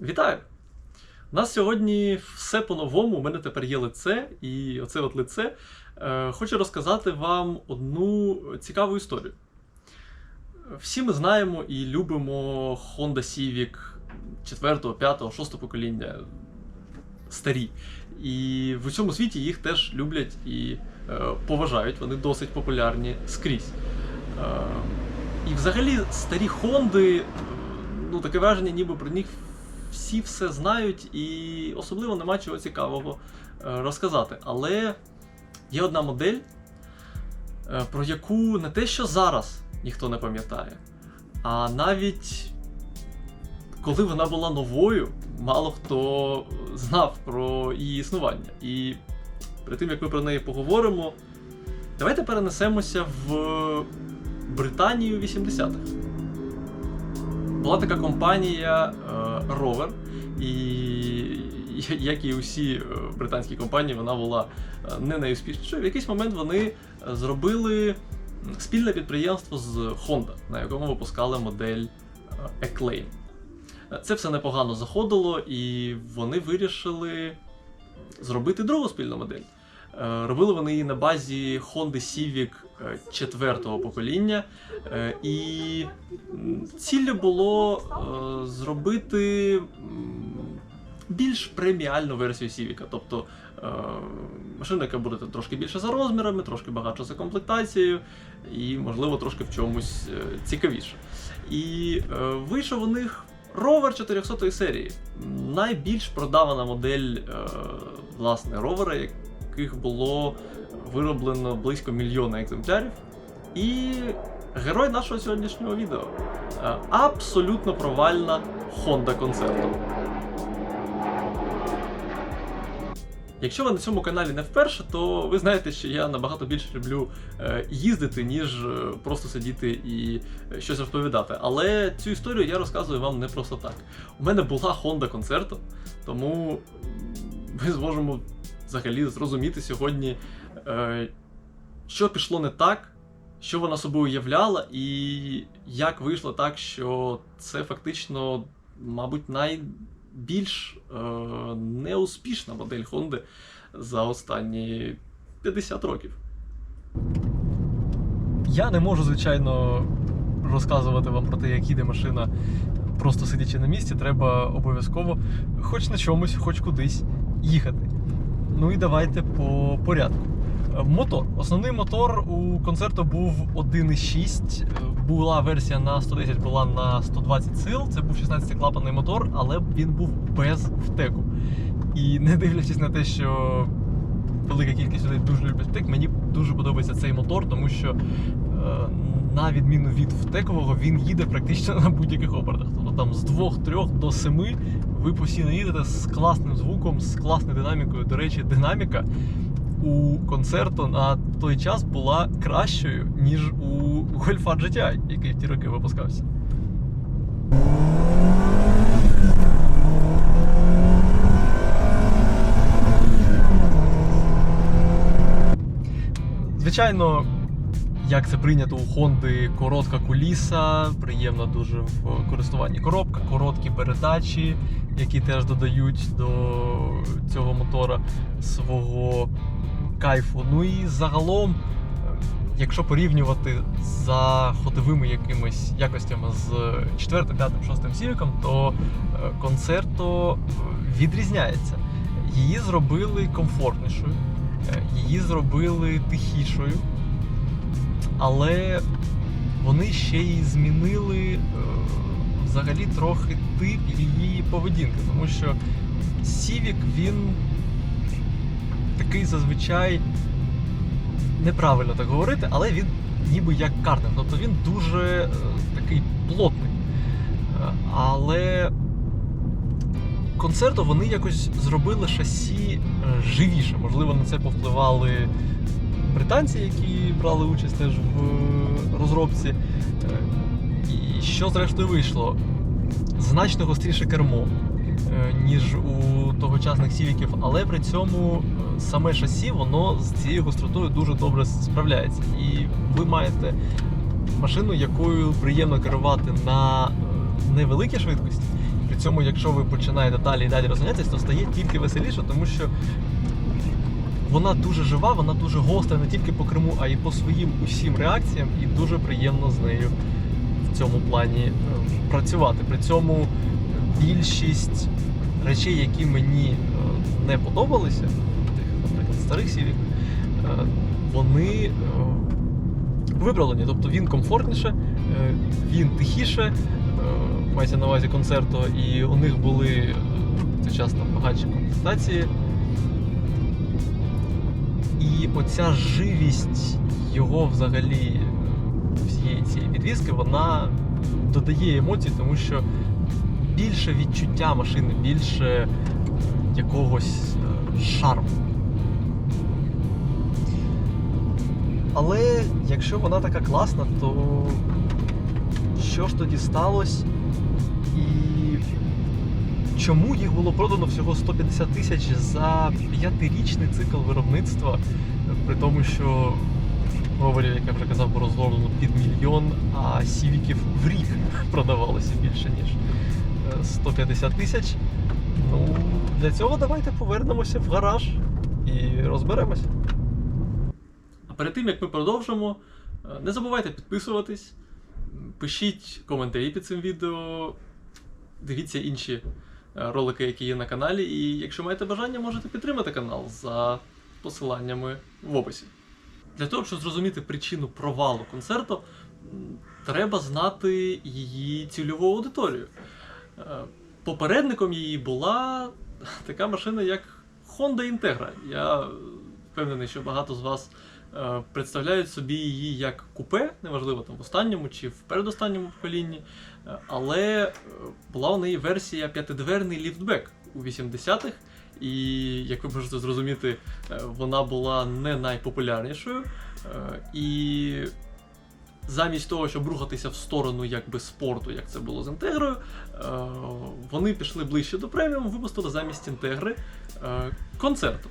Вітаю! У нас сьогодні все по-новому. У мене тепер є лице, і оце от лице. Е, хочу розказати вам одну цікаву історію. Всі ми знаємо і любимо Honda Civic 4, 5, 6 покоління старі. І в усьому світі їх теж люблять і е, поважають. Вони досить популярні скрізь. Е, і взагалі старі Хонди, ну таке враження, ніби про них всі все знають, і особливо нема чого цікавого е, розказати. Але є одна модель, е, про яку не те, що зараз ніхто не пам'ятає, а навіть коли вона була новою, мало хто знав про її існування. І перед тим як ми про неї поговоримо, давайте перенесемося в Британію 80-х. Була така компанія Rover, і як і усі е, британські компанії, вона була е, не найуспішнішою. В якийсь момент вони е, зробили спільне підприємство з Honda, на якому випускали модель Acclaim. Це все непогано заходило, і вони вирішили зробити другу спільну модель. Робили вони її на базі Honda Civic четвертого покоління. Е, І ціллю було е, зробити більш преміальну версію Civic. Тобто е, машина, яка буде трошки більше за розмірами, трошки багатша за комплектацією, і, можливо, трошки в чомусь е, цікавіше. І е, вийшов у них ровер 400 серії. Найбільш продавана модель е, власне ровера, яких було вироблено близько мільйона екземплярів. І герой нашого сьогоднішнього відео е, абсолютно провальна Honda Concerto. Якщо ви на цьому каналі не вперше, то ви знаєте, що я набагато більше люблю е, їздити, ніж е, просто сидіти і щось розповідати. Але цю історію я розказую вам не просто так. У мене була Honda Concerto, тому ми зможемо взагалі зрозуміти сьогодні, що пішло не так, що вона собою уявляла, і як вийшло так, що це фактично, мабуть, найбільш е, неуспішна модель Honda за останні 50 років. Я не можу, звичайно, розказувати вам про те, як їде машина, просто сидячи на місці. Треба обов'язково хоч на чомусь, хоч кудись їхати. Ну і давайте по порядку. Е, Мотор. Основний мотор у концерту був 1.6. Е, Була версія на 110, була на 120 сил. Це був 16-клапанний мотор, але він був без втеку. І не дивлячись на те, що велика кількість людей дуже люблять втек, мені дуже подобається цей мотор, тому що е, на відміну від втекового, він їде практично на будь-яких обертах. Тобто там з 2-3 до 7 ви постійно їдете з класним звуком, з класною динамікою. До речі, динаміка у концерту на той час була кращою, ніж у Golf GTI, який в ті роки випускався. Звичайно, як це прийнято у Хонди, коротка куліса, приємна дуже в користуванні коробка, короткі передачі, які теж додають до цього мотора свого кайфу. Ну і загалом, е, якщо порівнювати за ходовими якимись якостями з 4, 5, 6 сівіком, то е, концерто відрізняється. Її зробили комфортнішою, е, її зробили тихішою, але вони ще й змінили е, взагалі трохи тип її поведінки, тому що Сівік він такий зазвичай неправильно так говорити, але він ніби як картинг. Тобто він дуже е, такий плотний. Е, Але концерту вони якось зробили шасі е, живіше. Можливо, на це повпливали британці, які брали участь теж в розробці. І що зрештою вийшло? Значно гостріше кермо, ніж у тогочасних сівіків, але при цьому е, саме шасі воно з цією гостротою дуже добре справляється. І ви маєте машину, якою приємно керувати на е, невеликій швидкості, при цьому, якщо ви починаєте далі і далі розганятися, то стає тільки веселіше, тому що вона дуже жива, вона дуже гостра не тільки по Криму, а й по своїм усім реакціям, і дуже приємно з нею в цьому плані е, працювати. При цьому більшість речей, які мені е, не подобалися, тих, наприклад, старих сівік, е, вони е, виправлені. Тобто він комфортніше, він тихіше, мається на увазі концерту, і у них були в цей час там багатші комплектації. І оця живість його взагалі всієї цієї відвізки, вона додає емоцій, тому що більше відчуття машини, більше якогось е, шарму. Але якщо вона така класна, то що ж тоді сталося? І чому їх було продано всього 150 тисяч за п'ятирічний цикл виробництва, при тому, що говорів, як я вже казав, було розроблено під мільйон, а сівіків в рік продавалося більше, ніж 150 тисяч. Ну, для цього давайте повернемося в гараж і розберемося. А перед тим як ми продовжимо, е, не забувайте підписуватись, пишіть коментарі під цим відео, дивіться інші е, ролики, які є на каналі. І якщо маєте бажання, можете підтримати канал за посиланнями в описі. Для того, щоб зрозуміти причину провалу концерту, треба знати її цільову аудиторію. Е, Попередником її була така машина, як Honda Integra. Я впевнений, що багато з вас е, представляють собі її як купе, неважливо там в останньому чи в передостанньому поколінні. Е, Але була у неї версія п'ятидверний ліфтбек у 80-х. І як ви можете зрозуміти, вона була не найпопулярнішою. І замість того, щоб рухатися в сторону якби спорту, як це було з інтегрою, е, вони пішли ближче до преміум, випустили замість інтегри е, концерту.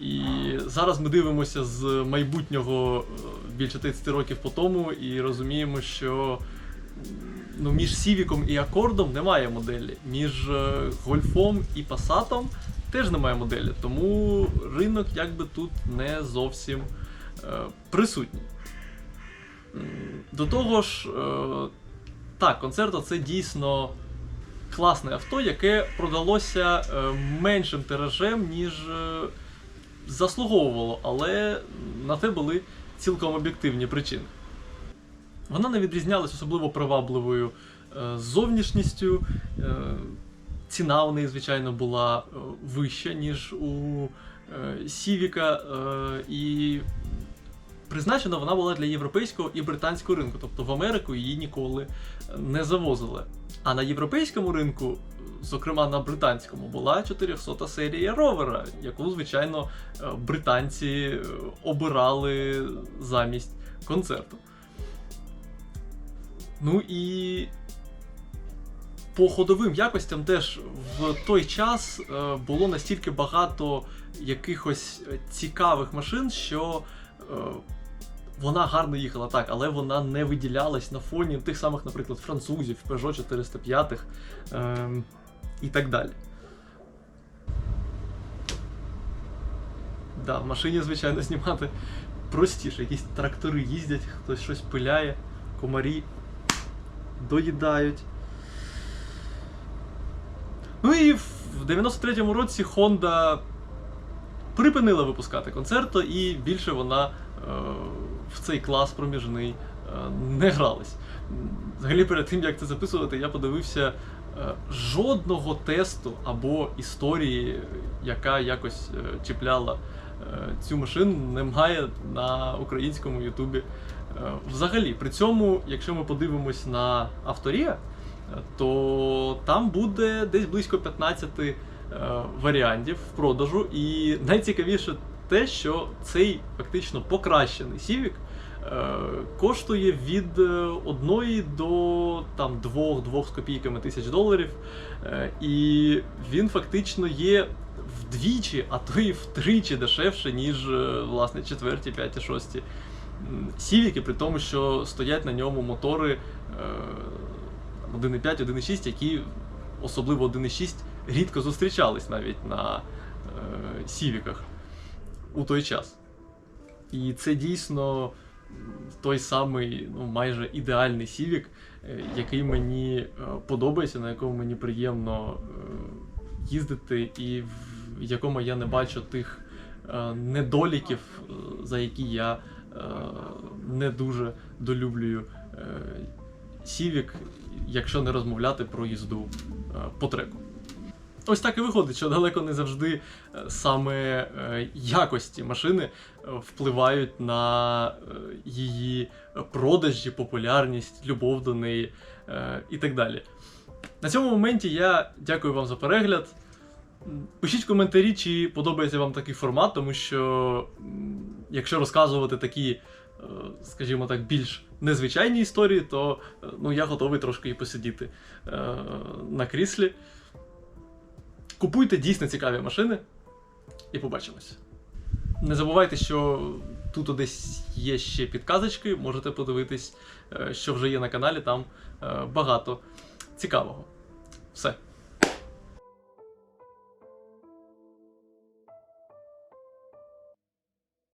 І зараз ми дивимося з майбутнього е, більше 30 років по тому і розуміємо, що ну, між Сівіком і Акордом немає моделі, між Гольфом і Пасатом теж немає моделі, тому ринок якби тут не зовсім присутній. До того ж, е, так, концерто це дійсно класне авто, яке продалося е, меншим тиражем, ніж е, заслуговувало, але на те були цілком об'єктивні причини. Вона не відрізнялась особливо привабливою зовнішністю. Ціна у неї, звичайно, була вища, ніж у Сівіка. І призначена вона була для європейського і британського ринку, тобто в Америку її ніколи не завозили. А на європейському ринку, зокрема на британському, була 400 серія ровера, яку, звичайно, е, британці е, обирали замість концерту. Ну і по ходовим якостям теж в той час е, було настільки багато якихось е, цікавих машин, що е, вона гарно їхала так, але вона не виділялась на фоні тих самих, наприклад, французів, Peugeot 405 е, і так далі. Да, в машині, звичайно, знімати простіше. Якісь трактори їздять, хтось щось пиляє, комарі доїдають. Ну і в 93-му році Honda припинила випускати концерто, і більше вона е, в цей клас проміжний е, не гралась. Взагалі, перед тим як це записувати, я подивився е, жодного тесту або історії, яка якось е, чіпляла цю машину, немає на українському Ютубі. Взагалі, при цьому, якщо ми подивимось на авторія, то там буде десь близько 15 е, варіантів в продажу. І найцікавіше те, що цей фактично покращений Civic е, коштує від 1 до там 2-2 з копійками тисяч доларів. Е, І він фактично є вдвічі, а то і втричі дешевше, ніж е, власне четверті, п'яті, шості Сівіки, при тому, що стоять на ньому мотори е, 1.5, 1.6, які особливо 1.6, рідко зустрічались навіть на е, сівіках у той час. І це дійсно той самий, ну, майже ідеальний сівік, е, який мені е, подобається, на якому мені приємно е, їздити, і в якому я не бачу тих недоліків, за які я не дуже долюблюю сівік, якщо не розмовляти про їзду по треку. Ось так і виходить, що далеко не завжди е, саме е, якості машини е, впливають на її продажі, популярність, любов до неї і так далі. На цьому моменті я дякую вам за перегляд. Пишіть коментарі, чи подобається вам такий формат, тому що якщо розказувати такі, скажімо так, більш незвичайні історії, то ну, я готовий трошки і посидіти на кріслі. Купуйте дійсно цікаві машини і побачимось. Не забувайте, що тут десь є ще підказочки, можете подивитись, е, що вже є на каналі, там е, багато цікавого. Все.